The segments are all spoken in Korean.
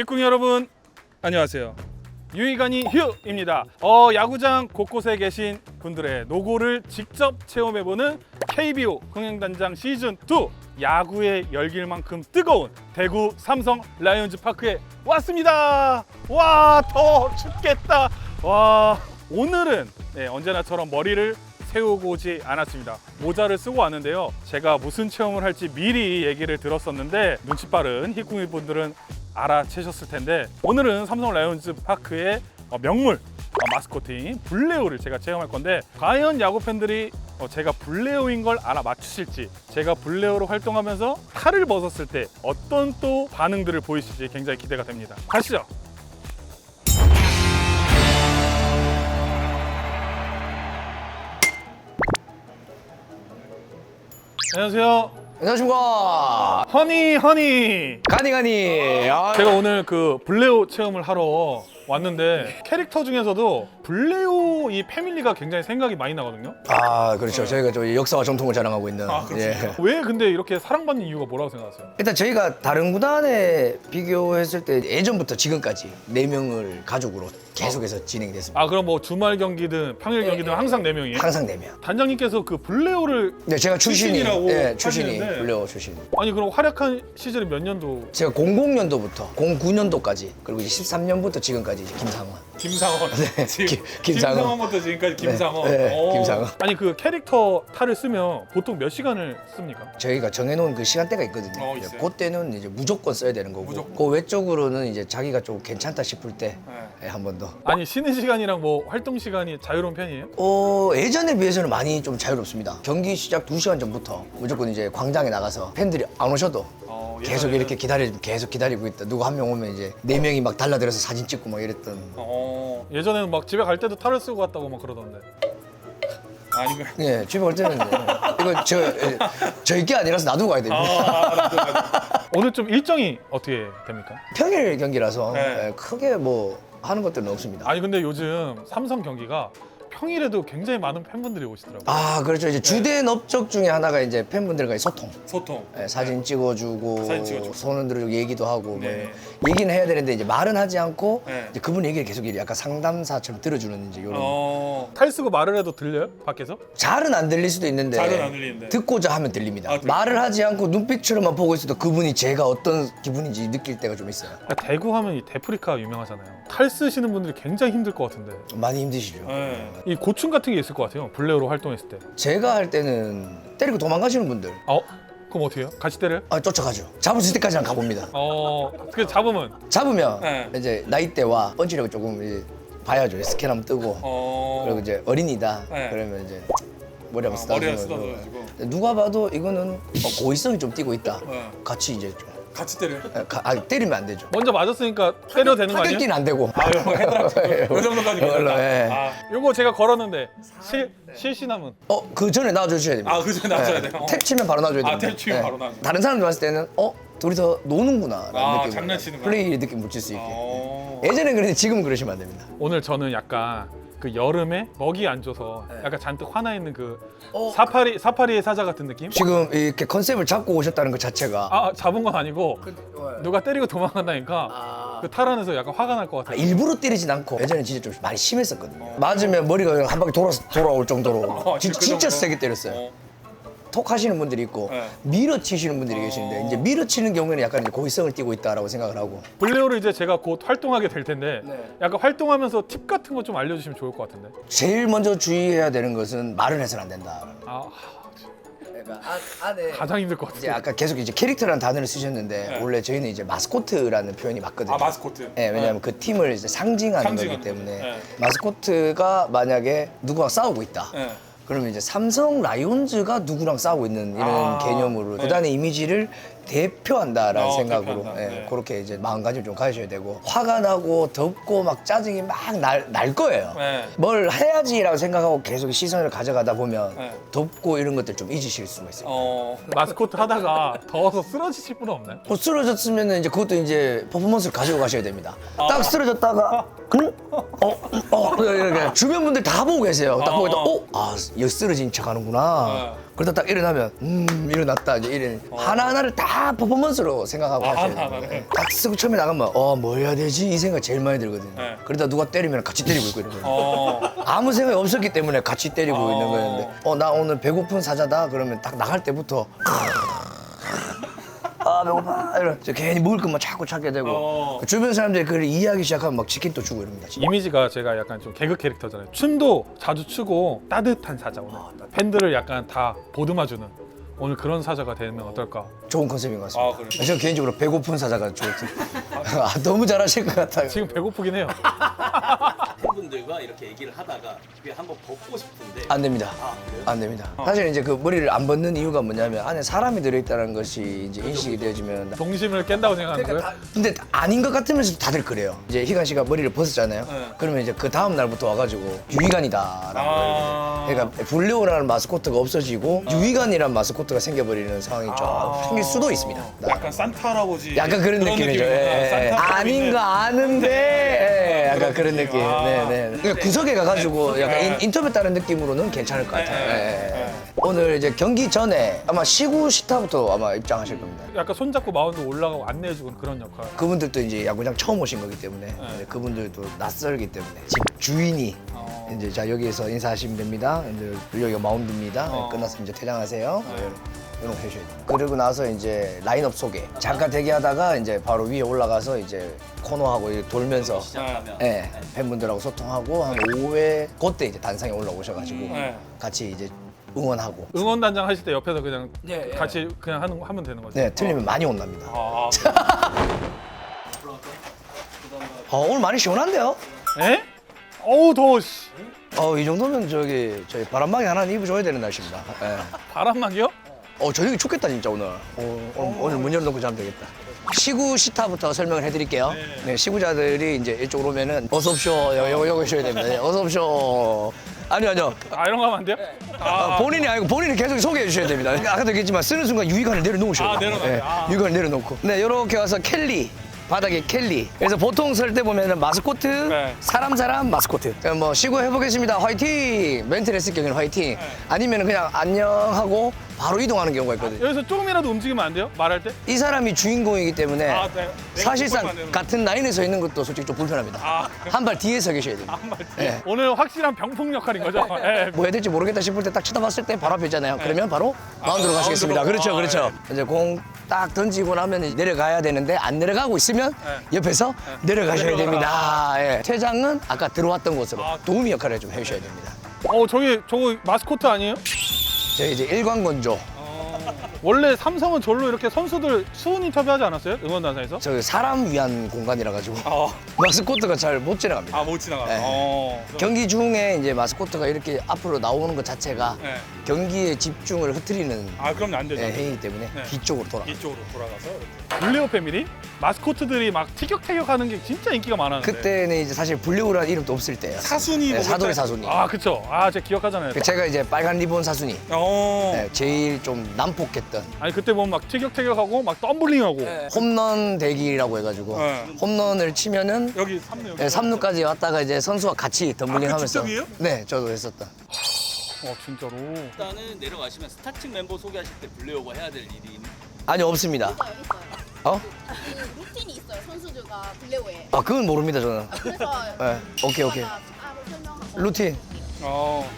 빅궁 여러분 안녕하세요. 유이간이 휴입니다. 어, 야구장 곳곳에 계신 분들의 노고를 직접 체험해보는 KBO 흥행단장 시즌 2 야구의 열길만큼 뜨거운 대구 삼성 라이온즈 파크에 왔습니다. 와, 더 춥겠다. 와, 오늘은 네, 언제나처럼 머리를 세우고 오지 않았습니다. 모자를 쓰고 왔는데요. 제가 무슨 체험을 할지 미리 얘기를 들었었는데 눈치 빠른 히쿠미 분들은 알아채셨을 텐데 오늘은 삼성 라이온즈 파크의 어, 명물 어, 마스코트인 블레오를 제가 체험할 건데 과연 야구 팬들이 어, 제가 블레오인 걸 알아 맞추실지 제가 블레오로 활동하면서 탈을 벗었을 때 어떤 또 반응들을 보이실지 굉장히 기대가 됩니다. 가시죠. 안녕하세요. 안녕하십니까. 허니 허니. 가니 가니. 아, 제가 오늘 그 블레오 체험을 하러 왔는데 캐릭터 중에서도 블레오 이 패밀리가 굉장히 생각이 많이 나거든요. 아 그렇죠 저희가 저 역사와 전통을 자랑하고 있는 예. 왜 근데 이렇게 사랑받는 이유가 뭐라고 생각하세요? 일단 저희가 다른 구단에 비교했을 때 예전부터 지금까지 네 명을 가족으로 계속해서 진행이 됐습니다 아 그럼 뭐 주말 경기든 평일 경기든 항상 네 명이에요? 항상 네 명 단장님께서 그 블레오를 네 제가 출신이 출신이라고 네, 출신이 하시는데. 블레오 출신 아니 그럼 활약한 시절이 몇 년도? 제가 00년도부터 09년도까지 그리고 이제 13년부터 지금까지 이제 김상원 김상원. 네, 지금 김- 김상원. 김상원부터 지금까지 김상원. 네, 오. 김상원. 아니 그 캐릭터 탈을 쓰면 보통 몇 시간을 씁니까? 저희가 정해놓은 그 시간대가 있거든요. 어, 있어요? 그때는 이제 무조건 써야 되는 거고, 무조건. 그 외적으로는 이제 자기가 좀 괜찮다 싶을 때 네. 한 번 더. 아니 쉬는 시간이랑 뭐 활동 시간이 자유로운 편이에요? 어, 예전에 비해서는 많이 좀 자유롭습니다. 경기 시작 2시간 전부터 무조건 이제 광장에 나가서 팬들이 안 오셔도 어, 계속 예전에는- 이렇게 기다리 계속 기다리고 있다. 누구 한 명 오면 이제 네 명이 막 달라들어서 사진 찍고 막 이랬던. 어, 예전에는 막 집에 갈 때도 탈을 쓰고 갔다고 막 그러던데. 아니면 예, 집에 올 때는 이제 이거 저 예, 저희 게 아니라서 놔두고 가야 됩니다. 오늘 좀 일정이 어떻게 됩니까? 평일 경기라서 네. 예, 크게 뭐 하는 것들은 없습니다. 아니 근데 요즘 삼성 경기가 평일에도 굉장히 많은 팬분들이 오시더라고요. 아 그렇죠 이제 주된 업적 중에 하나가 이제 팬분들과의 소통 소통. 예, 사진 찍어주고 사진 찍어주고. 손 흔들어주고 얘기도 하고 뭐 네. 얘기는 해야 되는데 이제 말은 하지 않고 네. 이제 그분 얘기를 계속 이렇게 약간 상담사처럼 들어주는 이제 이런 어, 탈 쓰고 말을 해도 들려요? 밖에서? 잘은 안 들릴 수도 있는데 잘은 안 들리는데. 듣고자 하면 들립니다 아, 들려요? 말을 하지 않고 눈빛으로만 보고 있어도 그분이 제가 어떤 기분인지 느낄 때가 좀 있어요 그러니까 대구 하면 이 데프리카 유명하잖아요. 탈 쓰시는 분들이 굉장히 힘들 것 같은데. 많이 힘드시죠 이 고충 같은 게 있을 것 같아요. 블레오로 활동했을 때. 제가 할 때는 때리고 도망가시는 분들 어? 그럼 어떻게 해요? 같이 때려요? 아, 쫓아가죠 잡을 수 때까지는 가봅니다 어, 그 잡으면 잡으면 네. 이제 나이대와 펀치력을 조금 이제 봐야죠 스캔 한번 뜨고 어. 그리고 이제 어린이다 네. 그러면 이제 머리 한번 아, 쓰다듬어 머리를 쓰다듬어주고. 누가 봐도 이거는 어, 고의성이 좀 띄고 있다 네. 같이 이제 좀 같이 때려요? 아, 가- 아, 때리면 안 되죠 먼저 맞았으니까 때려도 되는 거 아니에요? 타격기는 안 되고 아, 이거 헤드락 요 정도까지 괜찮다. 예. 아, 요거 제가 걸었는데 실 실시남은 어 그 전에 놔주셔야 됩니다 아, 그 전에 놔줘야 돼요? 탭 치면 바로 놔줘야 아, 됩니다 탭 치면 바로 놔줘. 다른 사람들 봤을 때는 어 둘이서 노는구나 아, 느낌 장난치는 거야? 플레이 느낌 묻힐 수 있게 어. 예전에 그랬는데 지금은 그러시면 안 됩니다 오늘 저는 약간 그 여름에 먹이 안 줘서 약간 잔뜩 화나 있는 그 어. 사파리 사파리의 사자 같은 느낌? 지금 이렇게 컨셉을 잡고 오셨다는 것 자체가 아 잡은 건 아니고 누가 때리고 도망간다니까 아. 그탈 안에서 약간 화가 날 것 아, 같아요. 일부러 때리진 않고 예전에 진짜 좀 많이 심했었거든요. 맞으면 머리가 그냥 한 바퀴 돌아 돌아올 정도로 어, 진, 그 진짜? 세게 때렸어요. 어. 톡 하시는 분들이 있고 네. 밀어치시는 분들이 어. 계시는데 이제 밀어치는 경우에는 약간 이제 고의성을 띠고 있다라고 생각을 하고 블레오를 이제 제가 곧 활동하게 될 텐데 네. 약간 활동하면서 팁 같은 거 좀 알려주시면 좋을 것 같은데. 제일 먼저 주의해야 되는 것은 말을 해서는 안 된다. 아 그러니까 안에 가장 힘들 것 이제 같아요. 아까 계속 이제 캐릭터라는 단어를 쓰셨는데 네. 원래 저희는 이제 마스코트라는 표현이 맞거든요. 아 마스코트. 네, 왜냐하면 그 팀을 이제 상징하는 상징하는 거기 때문에 거죠. 네. 마스코트가 만약에 누구와 싸우고 있다. 네. 그러면 이제 삼성 라이온즈가 누구랑 싸우고 있는 이런 아, 개념으로 네. 구단의 이미지를 대표한다라는 어, 생각으로 대표한다. 예, 네. 그렇게 이제 마음가짐 좀 가지셔야 되고 화가 나고 덥고 막 짜증이 막날 거예요. 네. 뭘 해야지라고 생각하고 계속 시선을 가져가다 보면 네. 덥고 이런 것들 좀 잊으실 수가 있어요. 어 마스코트 하다가 더워서 쓰러지실 분은 없나요? 뭐 쓰러졌으면 이제 그것도 이제 퍼포먼스를 가지고 가셔야 됩니다. 아. 딱 쓰러졌다가 응? 어? 어? 이렇게 주변 분들 다 보고 계세요. 딱 어. 보고 있다 어? 아, 여기 쓰러진 척 하는구나. 네. 그러다 딱 일어나면 음 일어났다 이제 이래 하나하나를 다 퍼포먼스로 생각하고 아, 하셔야 하나하나. 돼요. 네. 딱 쓰고 처음에 나가면 어 뭐 해야 되지 이 생각 제일 많이 들거든요. 네. 그러다 누가 때리면 같이 때리고 있고 이런 거예요. 어. 아무 생각이 없었기 때문에 같이 때리고 어. 있는 거였는데 어 나 오늘 배고픈 사자다 그러면 딱 나갈 때부터 아 배고파 이러 저 괜히 먹을 것만 자꾸 찾게 되고 어. 주변 사람들이 그걸 이해하기 시작하면 막 치킨 또 주고 이럽니다 진짜. 이미지가 제가 약간 좀 개그 캐릭터잖아요. 춤도 자주 추고 따뜻한 사자 오늘. 팬들을 약간 다 보듬어주는 오늘 그런 사자가 되면 어떨까? 좋은 컨셉인 것 같습니다 아, 그래요? 저는 개인적으로 배고픈 사자가 좋을 듯 아, 너무 잘하실 것 같아요 지금 배고프긴 해요. 팬분들과 이렇게 얘기를 하다가 그게 한번 벗고 싶은데 안 됩니다 아 그래요? 안 됩니다 사실 이제 그 머리를 안 벗는 이유가 뭐냐면 안에 사람이 들어있다는 것이 이제 인식이 되어지면 동심을 깬다고 생각하는 거예요? 근데 아닌 것 같으면서 다들 그래요. 이제 희관 씨가 머리를 벗었잖아요. 네. 그러면 이제 그 다음 날부터 와가지고 유희관이다라고 아. 해요. 그러니까 불려오라는 마스코트가 없어지고 유희관이라는 마스코트가 생겨버리는 상황이 좀 생길 수도 있습니다. 아. 약간 산타 할아버지 약간 그런, 느낌이죠. 예, 예. 아닌 거 아는데 예, 약간 그런 느낌. 아. 네, 네. 그러니까 구석에 가가지고 약간 네. 인, 인터뷰 따는 느낌으로는 괜찮을 것 같아요. 네, 예, 네. 예. 오늘 이제 경기 전에 아마 시구 시타부터 아마 입장하실 겁니다. 약간 손잡고 마운드 올라가고 안내해주는 그런 역할. 그분들도 이제 야구장 처음 오신 거기 때문에 이제 그분들도 낯설기 때문에 집 주인이 어. 이제 자 여기에서 인사하시면 됩니다. 이제 여기가 마운드입니다. 어. 끝나서 이제 퇴장하세요. 네. 이런 거 해주셔야 돼요. 그리고 나서 이제 라인업 소개 잠깐 대기하다가 이제 바로 위에 올라가서 이제 코너하고 이렇게 돌면서 시작하면 예, 팬분들하고 소통하고 한 5회 그때 이제 단상에 올라오셔가지고 네. 같이 이제 응원하고 응원단장 하실 때 옆에서 그냥 네, 예. 같이 그냥 하는 하면 되는 거죠. 네 틀리면 많이 혼납니다. 아, 어, 오늘 많이 시원한데요? 에? 어우 더워. 씨. 어, 이 정도면 저기 저희 바람막이 하나 입어줘야 되는 날씨입니다. 예. 바람막이요? 어, 저녁이 춥겠다 진짜 오늘. 어, 오늘, 오늘 문 열어놓고 자면 되겠다. 시구 시타부터 설명을 해드릴게요. 네. 시구자들이 이제 이쪽으로 오면은 어서 오쇼 여기 여기 오셔야 됩니다. 네, 어서 오쇼. 아니요 아니요. 아 이런 거 하면 안 돼요? 아, 본인이 아니고 본인이 계속 소개해 주셔야 됩니다. 아까도 얘기했지만 쓰는 순간 유희관을 내려놓으셔야 아, 돼요. 내려놔요. 아. 유희관을 내려놓고. 네, 이렇게 와서 켈리. 바닥에 켈리. 그래서 보통 설 때 보면은 마스코트, 네. 사람 사람 마스코트. 그럼 뭐 시구 해보겠습니다. 화이팅. 멘트를 했을 경우는 화이팅. 아니면 그냥 안녕하고 바로 이동하는 경우가 있거든요. 여기서 조금이라도 움직이면 안 돼요? 말할 때? 이 사람이 주인공이기 때문에 아, 네. 내가 사실상 못 같은 라인에 서 있는 것도 솔직히 좀 불편합니다. 아. 한 발 뒤에 서 계셔야 됩니다. 한 말. 네. 오늘 확실한 병풍 역할인 거죠? 예. 뭐 해야 될지 모르겠다 싶을 때 딱 쳐다봤을 때 바로 앞에 있잖아요. 그러면 바로 마운드로 아, 가시겠습니다. 마운드로. 그렇죠, 그렇죠. 아, 이제 공 딱 던지고 나면 이제 내려가야 되는데 안 내려가고 있으면 네. 옆에서 내려가셔야 내려가라. 됩니다. 예. 퇴장은 아까 들어왔던 곳으로 아. 도우미 역할을 좀 해주셔야 됩니다. 어 저기 저거 마스코트 아니에요? 저희 이제 일광건조 원래 삼성은 절로 이렇게 선수들 수훈 인터뷰하지 않았어요? 응원단장에서? 저 사람 위한 공간이라 가지고 아, 마스코트가 잘 못 지나갑니다. 아 못 지나가. 네. 어. 경기 중에 이제 마스코트가 이렇게 앞으로 나오는 것 자체가 네. 경기의 집중을 흐트리는 아 그럼 안 되죠. 예, 행위이기 때문에 네. 뒤쪽으로 돌아. 이쪽으로 돌아가서 이렇게. 블레오 패밀리 마스코트들이 막 티격태격하는 게 진짜 인기가 많았는데. 그때는 이제 사실 불려우라는 이름도 없을 때예요. 사순이 네, 뭐 사돌이 사순이. 아 그쵸. 아 제가 기억하잖아요. 제가 이제 빨간 리본 사순이 어. 네, 제일 좀 난폭했던 아니 그때 보면 막 티격태격하고 막 덤블링하고 홈런 대기라고 해가지고 네. 홈런을 치면은 여기 삼루 여기. 네, 3루까지 왔다가 이제 선수와 같이 덤블링 아, 그 하면서 직접이에요? 네 저도 했었다. 어 진짜로. 일단은 내려가시면 스타팅 멤버 소개하실 때 블레오가 해야 될 일이 있는 아니 없습니다. 어? 그 루틴이 있어요, 선수들과 블레오에. 아 그건 모릅니다 저는. 그래서 네, 오케이 오케이. 설명하고. 루틴. 어.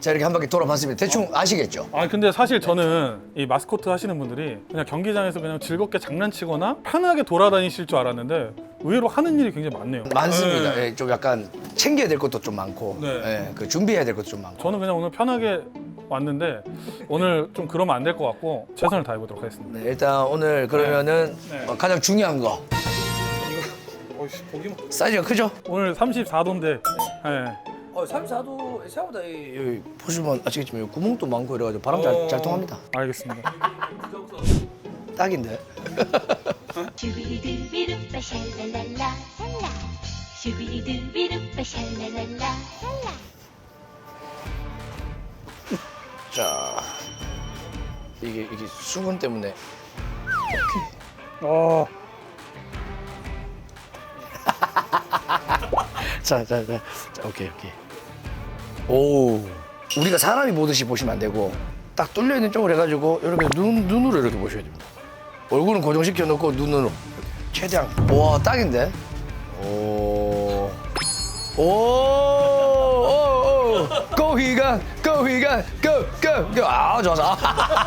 자 이렇게 한 바퀴 돌아봤습니다. 대충 아시겠죠? 아 근데 사실 저는 이 마스코트 하시는 분들이 그냥 경기장에서 그냥 즐겁게 장난치거나 편하게 돌아다니실 줄 알았는데 의외로 하는 일이 굉장히 많네요. 많습니다. 네. 예, 좀 약간 챙겨야 될 것도 좀 많고, 네. 예, 그 준비해야 될 것도 좀 많고. 저는 그냥 오늘 편하게 왔는데 오늘 좀 그러면 안 될 것 같고 최선을 다해 보도록 하겠습니다. 네, 일단 오늘 그러면은 네. 어, 가장 중요한 거 어이씨 보기만. 사이즈가 크죠? 오늘 34도인데 네. 어, 34도 생각보다 이- 여기 보시면 아시겠지만 여기 구멍도 많고 이래가지고 바람 잘, 잘 통합니다. 알겠습니다. 딱인데. 슈비리두비루빠 샬랄랄라 샬라 슈비리두비루빠 샬랄랄라 샬라 자 이게 이게 수분 때문에 어. 자, 자, 자, 자 오케이, 오케이. 오. 우리가 사람이 보듯이 보시면 안 되고 딱 뚫려 있는 쪽으로 해가지고 이렇게 눈 눈으로 이렇게 보셔야 됩니다. 얼굴은 고정시켜 놓고 눈으로 최대한. 와 딱인데. 오. 오. 오. 오. 고휘가 고휘가 고고 아 좋아서.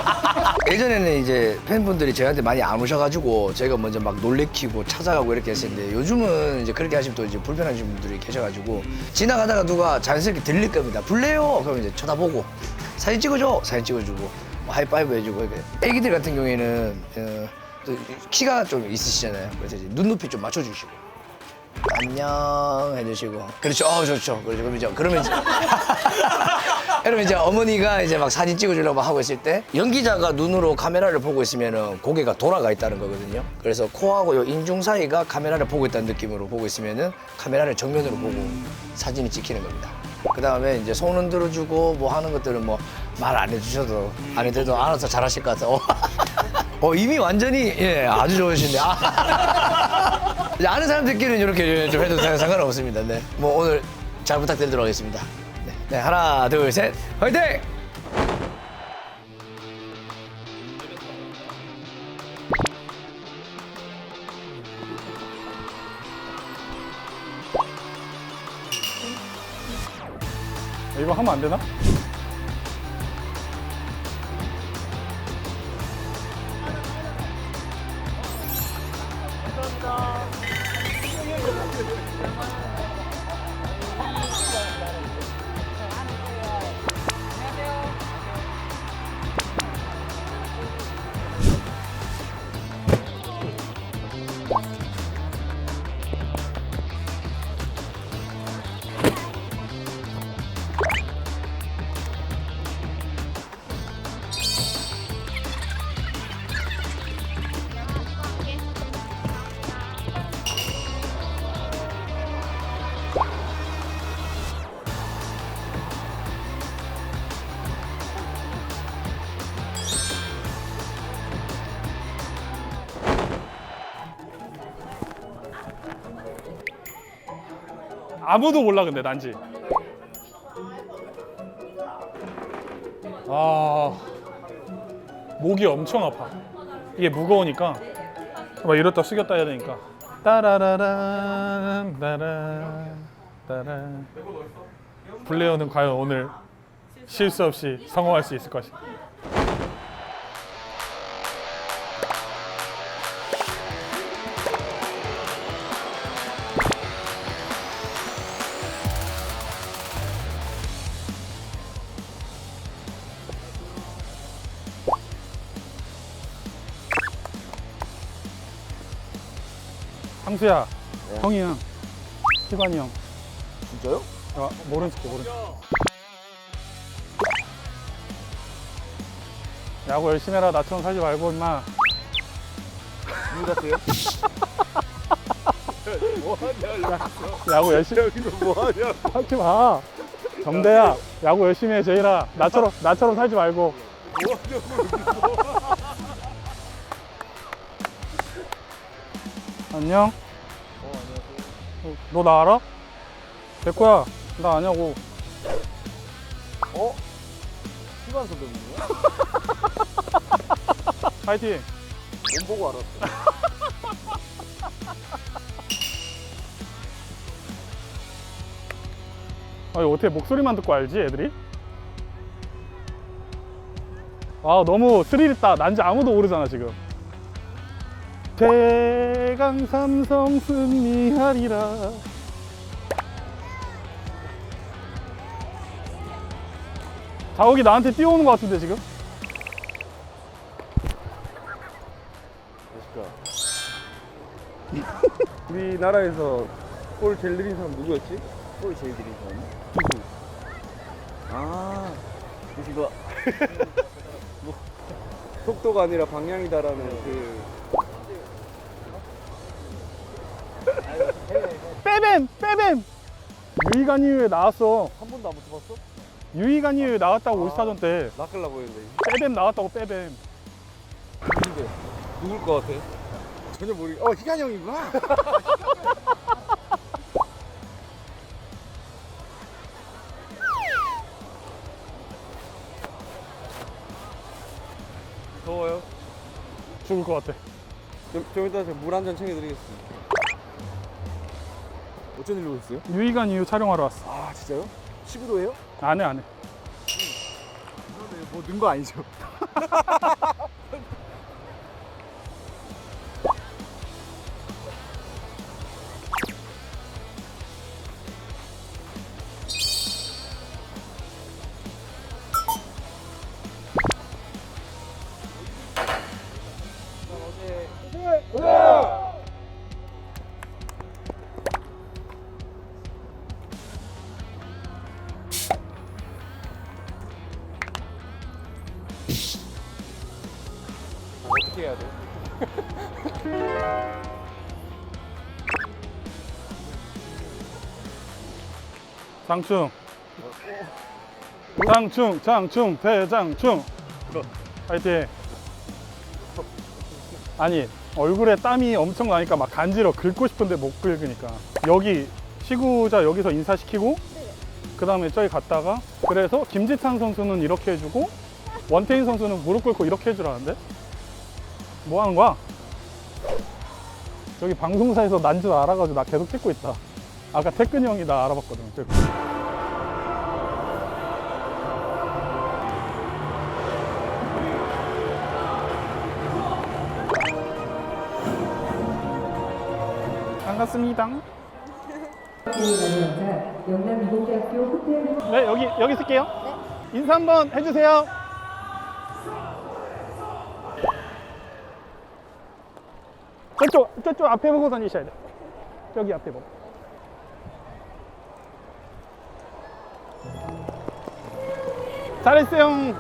예전에는 이제 팬분들이 저희한테 많이 안 오셔가지고 저희가 먼저 막 놀래키고 찾아가고 이렇게 했었는데 요즘은 이제 그렇게 하시면 또 이제 불편하신 분들이 계셔가지고 지나가다가 누가 자연스럽게 들릴 겁니다. 불래요? 그러면 이제 쳐다보고 사진 찍어줘 사진 찍어주고 뭐 하이파이브 해주고 이렇게. 애기들 같은 경우에는 어, 또 키가 좀 있으시잖아요. 그래서 이제 눈높이 좀 맞춰주시고. 안녕 해주시고. 그렇죠. 어 좋죠. 그렇죠. 그러면 이제 그러면 이제 그러면 이제 어머니가 이제 막 사진 찍어주려고 하고 있을 때 연기자가 눈으로 카메라를 보고 있으면은 고개가 돌아가 있다는 거거든요. 그래서 코하고 요 인중 사이가 카메라를 보고 있다는 느낌으로 보고 있으면은 카메라를 정면으로 보고 사진이 찍히는 겁니다. 그 다음에 이제 손 흔들어 주고 뭐 하는 것들은 뭐 말 안 해주셔도 안 해도 알아서 잘하실 것 같아요 어 이미 완전히 예 아주 좋으신데 아. 이제 아는 사람들끼리는 이렇게 좀 해도 상관없습니다. 네. 뭐 오늘 잘 부탁드리도록 하겠습니다. 네, 네 하나 둘 셋 화이팅! 이거 하면 안 되나? 아무도 몰라 근데 난지. 아 목이 엄청 아파. 이게 무거우니까 막 이렇다 숙였다 해야 되니까. 따라라란 따란 따란. 블레어는 과연 오늘 실수 없이 성공할 수 있을 것인가? 상수야, 형이야. 희관이 형. 진짜요? 아, 모른 척해, 모른 척. 야구 열심히 해라. 나처럼 살지 말고, 임마. 누구 같아요? 야구 열심히 여기서 뭐하냐? 하지 마. 정대야, 야구 열심히 해, 제이라. 나처럼, 나처럼 살지 말고. 안녕. 어, 너나 알아? 백호야, 나 아냐고. 어? 시간 선배님이요? 파이팅. 몸 보고 알았어. 아니 어떻게 목소리만 듣고 알지 애들이? 아 너무 스릴 있다 난지 아무도 모르잖아 지금 대 강 삼성 승리하리라 자욱이 나한테 뛰어오는 것 같은데 지금? 우리나라에서 볼 제일 느린 사람 누구였지? 볼 제일 느린 사람? 누구? 아, 누가 뭐 속도가 아니라 방향이다라는 그 빼뱀! 빼뱀! 유희관 이후에 나왔어? 한 번도 안 붙어봤어? 유희관이 왜 나왔다고 아, 올스타전 때 낚을라 보이는데. 빼뱀 나왔다고 빼뱀 근데 누굴 것 같아? 전혀 모르겠. 어 희간 형이구나. 더워요. 죽을 것 같아 좀, 좀 이따 제가 물 한 잔 챙겨드리겠습니다. 어쩐 일로 오셨어요? 유희관 이후 촬영하러 왔어. 아 진짜요? 19도예요? 안 해, 안 해. 뭐 넣은 거 아니죠? 장충. 장충, 장충, 대장충. 파이팅. 아니, 얼굴에 땀이 엄청 나니까 막 간지러 긁고 싶은데 못 긁으니까. 여기 시구자 여기서 인사시키고 그 다음에 저기 갔다가 그래서 김지찬 선수는 이렇게 해주고 원태인 선수는 무릎 꿇고 이렇게 해주라는데 뭐 하는 거야? 여기 방송사에서 난 줄 알아가지고 나 계속 찍고 있다. 아까 태근이 형이 나 알아봤거든. 그래서 반갑습니다. 호텔 네, 여기 여기 쓸게요. 인사 한번 해주세요. 저쪽 저쪽 앞에 보고 다니셔야 돼. 저기 앞에 보고. 잘했어요.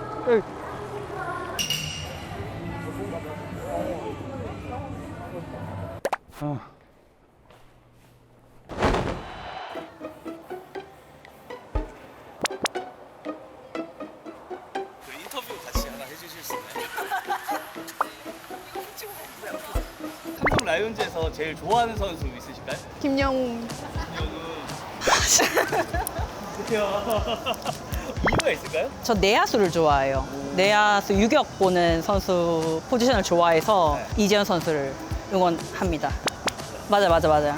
그 인터뷰 같이 하나 해주실 수 있나요? 삼성 라이온즈에서 제일 좋아하는 선수 있으실까요? 김영웅. 이 유가 있을까요? 저 내야수를 좋아해요. 내야수 유격 보는 선수 포지션을 좋아해서 네. 이재현 선수를 응원합니다. 맞아, 맞아, 맞아.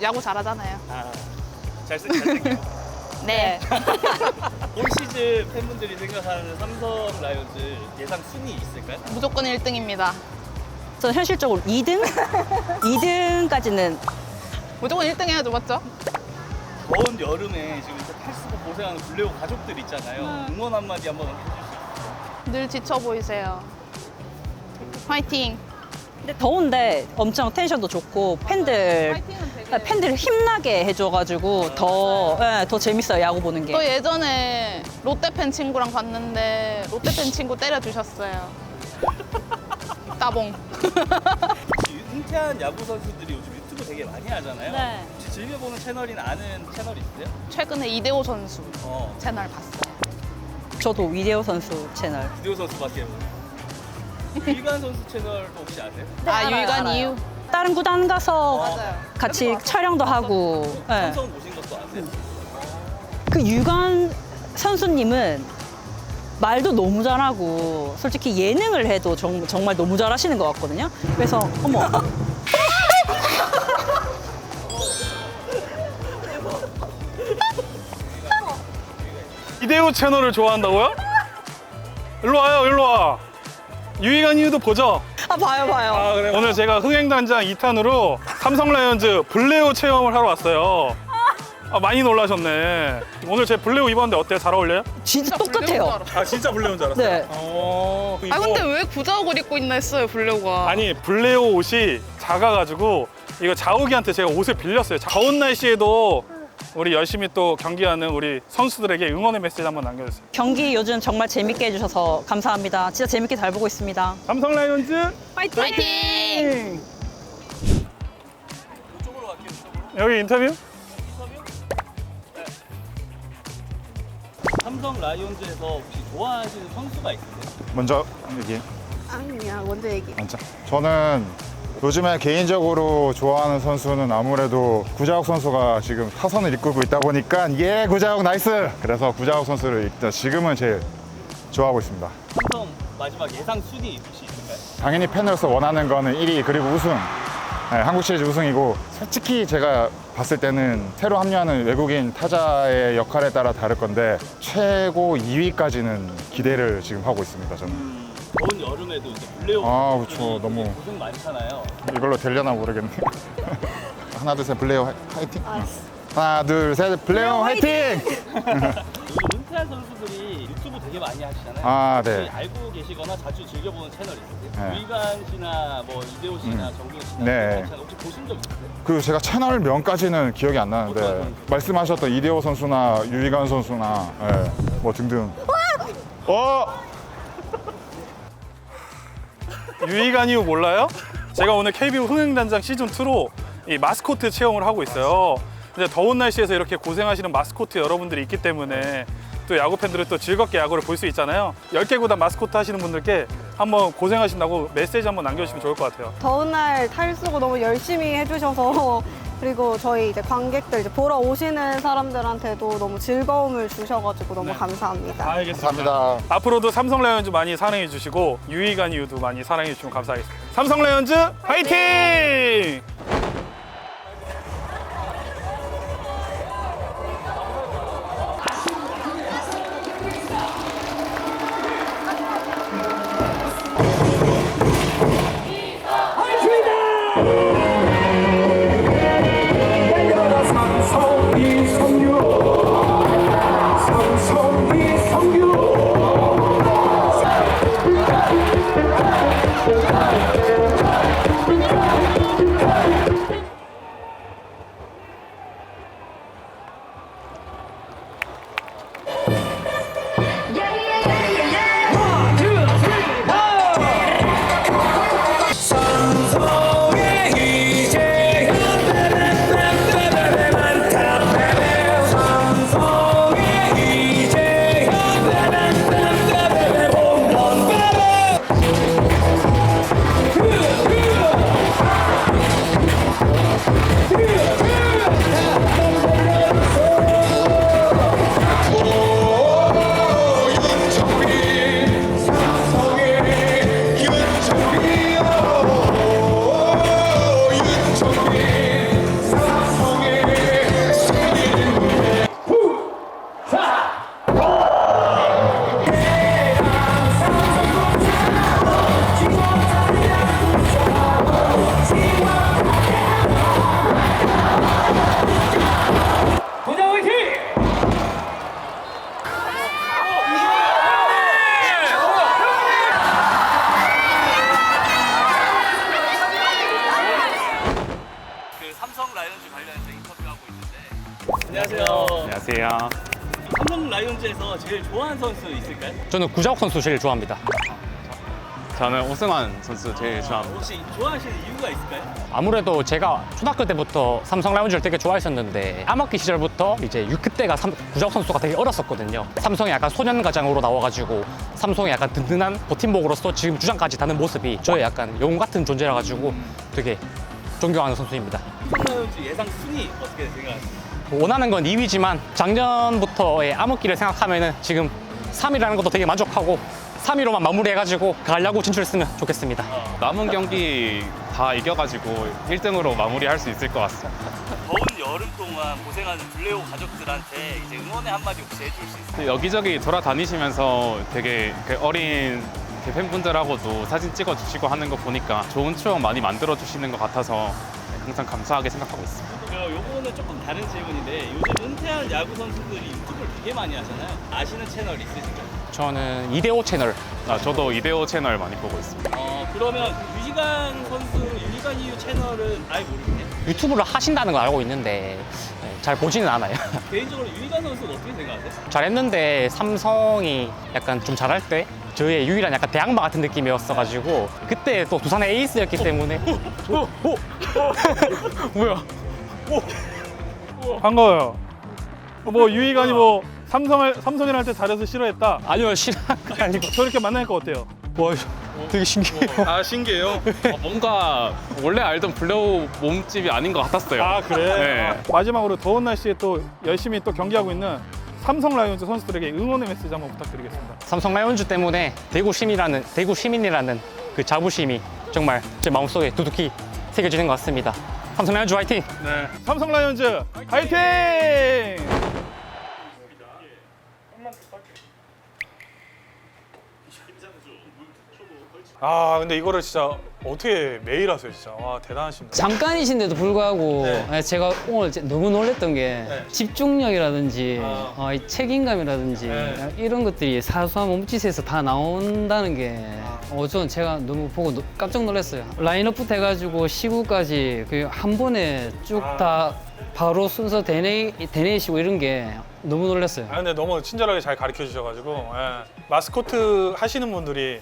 야구 잘하잖아요. 아, 잘생 잘생겨. 네. 올 시즌 팬분들이 생각하는 삼성 라이온즈 예상 순위 있을까요? 무조건 1등입니다. 저는 현실적으로 2등? 2등까지는 무조건 1등 해야죠, 맞죠? 더운 여름에 지금 이렇게 탈 쓰고 고생하는 블레오 가족들 있잖아요. 응원 한마디 한번 해주실 늘 지쳐 보이세요. 화이팅. 근데 더운데 엄청 텐션도 좋고 팬들 화이팅은 되게. 팬들 힘나게 해줘가지고 더, 예, 더 재밌어요 야구 보는 게. 또 예전에 롯데 팬 친구랑 봤는데 롯데 팬 친구 때려주셨어요. 따봉. 수 은퇴한 야구 선수들이 요즘 되게 많이 하잖아요. 네. 혹시 즐겨보는 채널이나 아는 채널 있으세요? 최근에 이대호 선수 어, 채널 봤어요. 저도 위대호 선수 채널. 구대호 선수밖에 모르고. 유희관 선수 채널도 혹시 아세요? 아, 알아요, 유희관 알아요. 이유. 다른 구단 가서 맞아요. 같이 촬영도 하고. 예. 삼성 보신 것도 아세요? 그 유관 선수님은 말도 너무 잘하고 솔직히 예능을 해도 정, 정말 너무 잘하시는 것 같거든요. 그래서 어머 이대호 채널을 좋아한다고요? 일로 와요, 일로 와. 유희관 이유도 보죠. 아 봐요 봐요. 아, 그래. 오늘 제가 흥행단장 2탄으로 삼성 라이온즈 블레오 체험을 하러 왔어요. 아, 많이 놀라셨네. 오늘 제 블레오 입었는데 어때요? 잘 어울려요? 진짜 똑같아요. 아, 진짜 블레오인 줄 알았어요. 네. 어, 아 이거- 근데 왜 구자욱을 입고 있나 했어요 블레오가. 아니 블레오 옷이 작아가지고 이거 자욱이한테 제가 옷을 빌렸어요. 더운 날씨에도 우리 열심히 또 경기하는 우리 선수들에게 응원의 메시지 한번 남겨주세요. 경기 요즘 정말 재밌게 해주셔서 감사합니다. 진짜 재밌게 잘 보고 있습니다. 삼성 라이온즈 파이팅! 파이팅! 이쪽으로 갈게요. 이쪽으로. 여기 인터뷰? 인터뷰? 네. 삼성 라이온즈에서 혹시 좋아하시는 선수가 있으세요? 먼저 얘기 아니야 먼저 얘기. 앉아. 저는 요즘에 개인적으로 좋아하는 선수는 아무래도 구자욱 선수가 지금 타선을 이끌고 있다 보니까 예 구자욱 나이스. 그래서 구자욱 선수를 일단 지금은 제일 좋아하고 있습니다. 삼성 마지막 예상 순위 혹시 있을까요? 당연히 팬으로서 원하는 거는 1위 그리고 우승. 네, 한국 시리즈 우승이고 솔직히 제가 봤을 때는 새로 합류하는 외국인 타자의 역할에 따라 다를 건데 최고 2위까지는 기대를 지금 하고 있습니다. 저는 더운 여름에도 이제 블레이오프 아, 그쵸. 너무. 고생 많잖아요. 이걸로 되려나 모르겠네. 하나 둘 셋 블레어 화이팅. 하나 둘 셋 블레어 화이팅. 요즘 은퇴한 선수들이 유튜브 되게 많이 하시잖아요. 아, 혹시 네. 알고 계시거나 자주 즐겨보는 채널 있으세요? 네. 유이관 씨나 뭐 이대호 씨나 음. 정규현 씨나 네. 채널 혹시 보신 적 있으세요? 그 제가 채널 명까지는 기억이 안 나는데? 말씀하셨던 이대호 선수나 유희관 선수나 예, 뭐 등등. 어? 유희관 이후 몰라요? 제가 오늘 KBO 흥행단장 시즌 2로 이 마스코트 체험을 하고 있어요. 이제 더운 날씨에서 이렇게 고생하시는 마스코트 여러분들이 있기 때문에 또 야구 팬들은 또 즐겁게 야구를 볼 수 있잖아요. 10개 구단 마스코트 하시는 분들께 한번 고생하신다고 메시지 한번 남겨주시면 좋을 것 같아요. 더운 날 탈수고 너무 열심히 해주셔서 그리고 저희 이제 관객들 이제 보러 오시는 사람들한테도 너무 즐거움을 주셔가지고 너무 네. 감사합니다. 알겠습니다. 감사합니다. 앞으로도 삼성 라이온즈 많이 사랑해 주시고 유희관 이후도 많이 사랑해 주시면 감사하겠습니다. 삼성 라이온즈 화이팅! 저는 구자욱 선수 제일 좋아합니다. 저는 오승환 선수 제일 좋아합니다. 혹시 좋아하시는 이유가 있을까요? 아무래도 제가 초등학교 때부터 삼성 라이온즈를 되게 좋아했었는데 암학기 시절부터 이제 6크 때가 삼- 구자욱 선수가 되게 어렸었거든요. 삼성에 약간 소년 가장으로 나와가지고 삼성에 약간 든든한 버팀목으로서 지금 주장까지 다는 모습이 저의 약간 영웅 같은 존재라 가지고 되게 존경하는 선수입니다. 삼성 라이온즈 예상 순위 어떻게 생각하세요? 원하는 건 2위지만 작년부터의 암흑기를 생각하면은 지금 3위라는 것도 되게 만족하고 3위로만 마무리해가지고 가려고 진출했으면 좋겠습니다. 남은 경기 다 이겨가지고 1등으로 마무리할 수 있을 것 같습니다. 더운 여름 동안 고생하는 블레오 가족들한테 이제 응원의 한마디 혹시 해줄 수 있어요? 여기저기 돌아다니시면서 되게 그 어린 이렇게 팬분들하고도 사진 찍어주시고 하는 거 보니까 좋은 추억 많이 만들어주시는 것 같아서 항상 감사하게 생각하고 있습니다. 그 요거는 조금 다른 질문인데 요즘 은퇴한 야구 선수들이 유튜브를 되게 많이 하잖아요. 아시는 채널 있으신가요? 저는 이대호 채널 아, 저도 이데오 채널 많이 보고 있습니다. 어 그러면 유희관 선수 유희관 이유 채널은 아예 모르겠네요. 유튜브를 하신다는 걸 알고 있는데 네, 잘 보지는 않아요. 개인적으로 유희관 선수는 어떻게 생각하세요? 잘했는데 삼성이 약간 좀 잘할 때 저의 유일한 약간 대항마 같은 느낌이었어가지고 그때 또 두산의 에이스였기 때문에 뭐야? 반가워요. 뭐 유희관이 뭐 삼성을 삼성이랑 할때 잘해서 싫어했다. 아니요 싫어한 거 아니고 저렇게 만나니까 어때요? 와 되게 신기해요. 아 신기해요. 어, 뭔가 원래 알던 블레오 몸집이 아닌 것 같았어요. 아 그래. 네. 마지막으로 더운 날씨에 또 열심히 또 경기하고 있는 삼성 라이온즈 선수들에게 응원의 메시지 한번 부탁드리겠습니다. 삼성 라이온즈 때문에 대구 시민이라는 대구 시민이라는 그 자부심이 정말 제 마음속에 두둑히 새겨지는 것 같습니다. 삼성 라이온즈 화이팅! 네. 삼성 라이온즈 화이팅! 아 근데 이거를 진짜 어떻게 매일 하세요 진짜 와 대단하십니다. 잠깐이신데도 불구하고 네. 제가 오늘 너무 놀랬던 게 집중력이라든지 아. 어, 이 책임감이라든지 네. 이런 것들이 사소한 몸짓에서 다 나온다는 게 아. 어, 저는 제가 너무 보고 노- 깜짝 놀랐어요. 라인업부터 해가지고 시구까지 그 한 번에 쭉 아. 다 바로 순서 대내, 대내시고 이런 게 너무 놀랐어요. 아 근데 너무 친절하게 잘 가르쳐 주셔가지고 예. 마스코트 하시는 분들이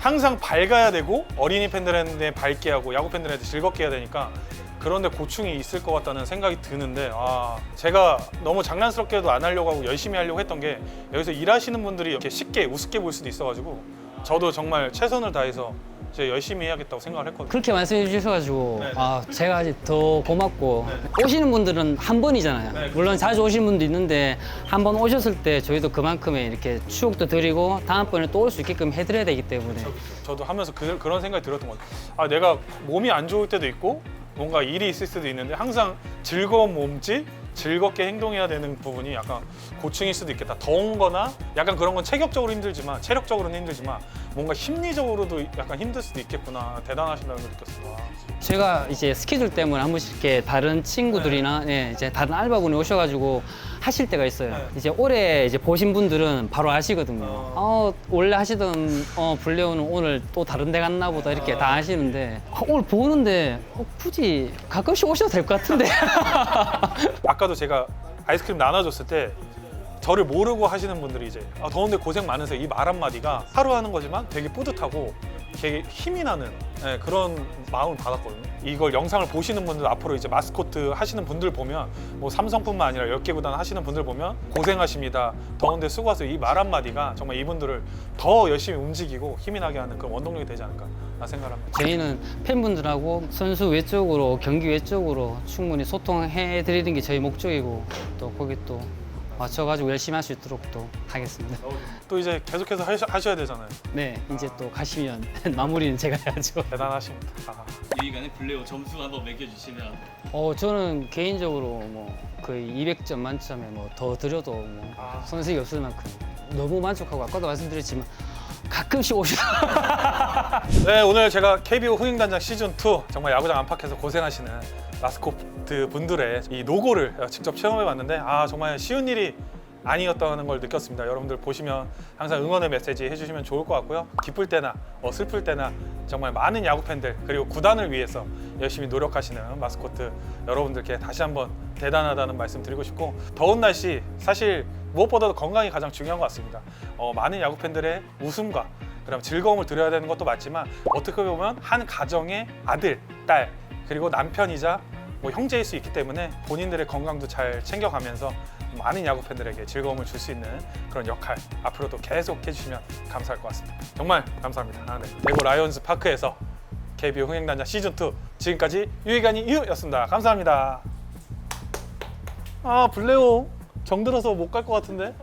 항상 밝아야 되고 어린이 팬들한테 밝게 하고 야구 팬들한테 즐겁게 해야 되니까 그런데 고충이 있을 것 같다는 생각이 드는데 아 제가 너무 장난스럽게도 안 하려고 하고 열심히 하려고 했던 게 여기서 일하시는 분들이 이렇게 쉽게 우습게 볼 수도 있어가지고 저도 정말 최선을 다해서 열심히 해야겠다고 생각을 했거든요. 그렇게 말씀해 주셔가지고 네. 아 제가 아직 더 고맙고 오시는 분들은 한 번이잖아요. 네, 물론 자주 오시는 분도 있는데 한 번 오셨을 때 저희도 그만큼의 이렇게 추억도 드리고 다음번에 또 올 수 있게끔 해드려야 되기 때문에 저도 하면서 그, 그런 생각이 들었던 것 같아요. 아, 내가 몸이 안 좋을 때도 있고 뭔가 일이 있을 수도 있는데 항상 즐거운 몸짓, 즐겁게 행동해야 되는 부분이 약간 고충일 수도 있겠다. 더운 거나 약간 그런 건 체격적으로 힘들지만 체력적으로는 힘들지만 뭔가 심리적으로도 약간 힘들 수도 있겠구나. 대단하시다는 걸 느꼈어요. 와. 제가 이제 스케줄 때문에 한 번씩 이렇게 다른 친구들이나 예, 이제 다른 알바분이 오셔가지고 하실 때가 있어요. 네. 이제 올해 이제 보신 분들은 바로 아시거든요. 어, 원래 하시던 어, 블레오는 오늘 또 다른 데 갔나 보다 이렇게 다 아시는데 아, 오늘 보는데 어, 굳이 가끔씩 오셔도 될 것 같은데. 아까도 제가 아이스크림 나눠줬을 때 저를 모르고 하시는 분들이 이제 아, 더운데 고생 많으세요 이 말 한마디가 하루 하는 거지만 되게 뿌듯하고 되게 힘이 나는 예, 그런 마음을 받았거든요. 이걸 영상을 보시는 분들 앞으로 이제 마스코트 하시는 분들 보면 뭐 삼성뿐만 아니라 10개 구단 하시는 분들 보면 고생하십니다. 더운데 수고하세요 이 말 한마디가 정말 이분들을 더 열심히 움직이고 힘이 나게 하는 그런 원동력이 되지 않을까 나 생각을 합니다. 저희는 팬분들하고 선수 외적으로 경기 외적으로 충분히 소통해 드리는 게 저희 목적이고 또 거기 또 맞춰가지고 열심히 할 수 있도록 또 하겠습니다. 또 이제 계속해서 하셔, 하셔야 되잖아요 네, 이제 또 가시면 마무리는 제가 해야죠. 대단하십니다 아. 유희관의 블레오 점수 한번 매겨주시면 어, 저는 개인적으로 뭐 거의 200점 만점에 뭐 더 드려도 뭐 아. 손색이 없을 만큼 너무 만족하고 아까도 말씀드렸지만 가끔씩 오시다. 네 오늘 제가 KBO 흥행단장 시즌 2 정말 야구장 안팎에서 고생하시는 마스코트 분들의 이 노고를 직접 체험해 봤는데 아 정말 쉬운 일이 아니었다는 걸 느꼈습니다. 여러분들 보시면 항상 응원의 메시지 해주시면 좋을 것 같고요. 기쁠 때나 어, 슬플 때나 정말 많은 야구 팬들 그리고 구단을 위해서 열심히 노력하시는 마스코트 여러분들께 다시 한번 대단하다는 말씀 드리고 싶고 더운 날씨 사실 무엇보다도 건강이 가장 중요한 것 같습니다. 어, 많은 야구 팬들의 웃음과 그럼 즐거움을 드려야 되는 것도 맞지만 어떻게 보면 한 가정의 아들, 딸 그리고 남편이자 뭐 형제일 수 있기 때문에 본인들의 건강도 잘 챙겨가면서 많은 야구 팬들에게 즐거움을 줄 수 있는 그런 역할 앞으로도 계속 해주시면 감사할 것 같습니다. 정말 감사합니다. 아, 네. 대구 라이온즈 파크에서 KBO 흥행단장 시즌 2 지금까지 유희관이 유였습니다. 감사합니다. 아 블레오 정 들어서 못 갈 것 같은데